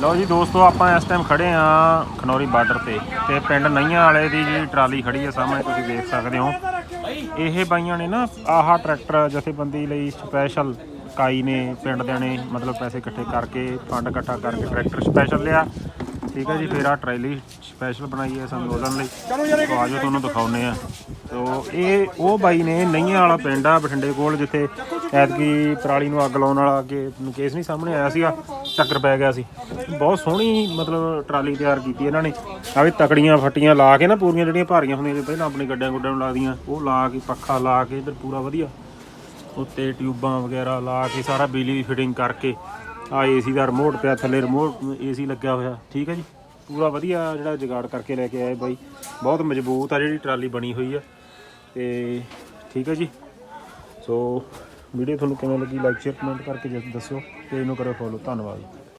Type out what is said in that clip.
ਲਓ ਜੀ ਦੋਸਤੋ, ਆਪਾਂ ਇਸ ਟਾਈਮ ਖੜੇ ਆ ਖਨੌਰੀ ਬਾਰਡਰ ਤੇ ਤੇ ਪਿੰਡ ਨਈਆਂ ਵਾਲੇ ਦੀ ਜਿਹੜੀ ਟਰਾਲੀ ਖੜੀ ਹੈ ਸਾਹਮਣੇ, ਤੁਸੀਂ ਦੇਖ ਸਕਦੇ ਹੋ। ਇਹ ਬਾਈਆਂ ਨੇ ਨਾ ਆਹ ਟਰੈਕਟਰ ਜਥੇਬੰਦੀ ਲਈ ਸਪੈਸ਼ਲ ਕਾਈ ਨੇ ਪਿੰਡ ਦੇ ਨੇ ਮਤਲਬ ਪੈਸੇ ਇਕੱਠੇ ਕਰਕੇ ਫੰਡ ਇਕੱਠਾ ਕਰਕੇ ਟਰੈਕਟਰ ਸਪੈਸ਼ਲ ਲਿਆ। ਠੀਕ ਹੈ ਜੀ, ਫਿਰ ਆ ਟਰੈਲੀ ਸਪੈਸ਼ਲ ਬਣਾਈ ਹੈ ਸੰਬੋਧਨ ਲਈ। ਤੋਂ ਆਜੋ ਤੁਹਾਨੂੰ ਦਿਖਾਉਨੇ ਆ ਸੋ ਇਹ ਉਹ ਬਾਈ ਨੇ ਨਈਆਂ ਵਾਲਾ ਪਿੰਡ ਆ ਬਠਿੰਡੇ ਕੋਲ, ਜਿੱਥੇ ਐਤਕੀ ਪਰਾਲੀ ਨੂੰ ਅੱਗ ਲਾਉਣ ਵਾਲਾ ਅੱਗੇ ਕੇਸ ਨਹੀਂ ਸਾਹਮਣੇ ਆਇਆ ਸੀਗਾ, ਚੱਕਰ ਪੈ ਗਿਆ ਸੀ। ਬਹੁਤ ਸੋਹਣੀ ਮਤਲਬ ਟਰਾਲੀ ਤਿਆਰ ਕੀਤੀ ਇਹਨਾਂ ਨੇ। ਆ ਵੀ ਤਕੜੀਆਂ ਫੱਟੀਆਂ ਲਾ ਕੇ ਨਾ, ਪੂਰੀਆਂ ਜਿਹੜੀਆਂ ਭਾਰੀਆਂ ਹੁੰਦੀਆਂ ਨੇ ਪਹਿਲਾਂ ਆਪਣੇ ਗੱਡਿਆਂ ਗੁੱਡਿਆਂ ਨੂੰ ਲਾਦੀਆਂ ਉਹ ਲਾ ਕੇ, ਪੱਖਾ ਲਾ ਕੇ, ਇਧਰ ਪੂਰਾ ਵਧੀਆ। ਉੱਤੇ ਟਿਊਬਾਂ ਵਗੈਰਾ ਲਾ ਕੇ, ਸਾਰਾ ਬਿਜਲੀ ਦੀ ਫਿਟਿੰਗ ਕਰਕੇ ਆ ਏਸੀ ਦਾ ਰਿਮੋਟ ਪਿਆ, ਥੱਲੇ ਰਿਮੋਟ ਏਸੀ ਲੱਗਿਆ ਹੋਇਆ। ਠੀਕ ਹੈ ਜੀ? ਪੂਰਾ ਵਧੀਆ ਜਿਹੜਾ ਜੁਗਾੜ ਕਰਕੇ ਲੈ ਕੇ ਆਏ ਬਾਈ। ਬਹੁਤ ਮਜ਼ਬੂਤ ਆ ਜਿਹੜੀ ਟਰਾਲੀ ਬਣੀ ਹੋਈ ਆ। ਤੇ ਠੀਕ ਹੈ ਜੀ? ਸੋ ਵੀਡੀਓ ਤੁਹਾਨੂੰ ਕਿਵੇਂ ਲੱਗੀ ਲਾਈਕ ਸ਼ੇਅਰ ਕਮੈਂਟ ਕਰਕੇ ਜਸ- ਦੱਸਿਓ ਤੇ ਇਹਨੂੰ ਕਰੋ ਫੋਲੋ ਧੰਨਵਾਦ।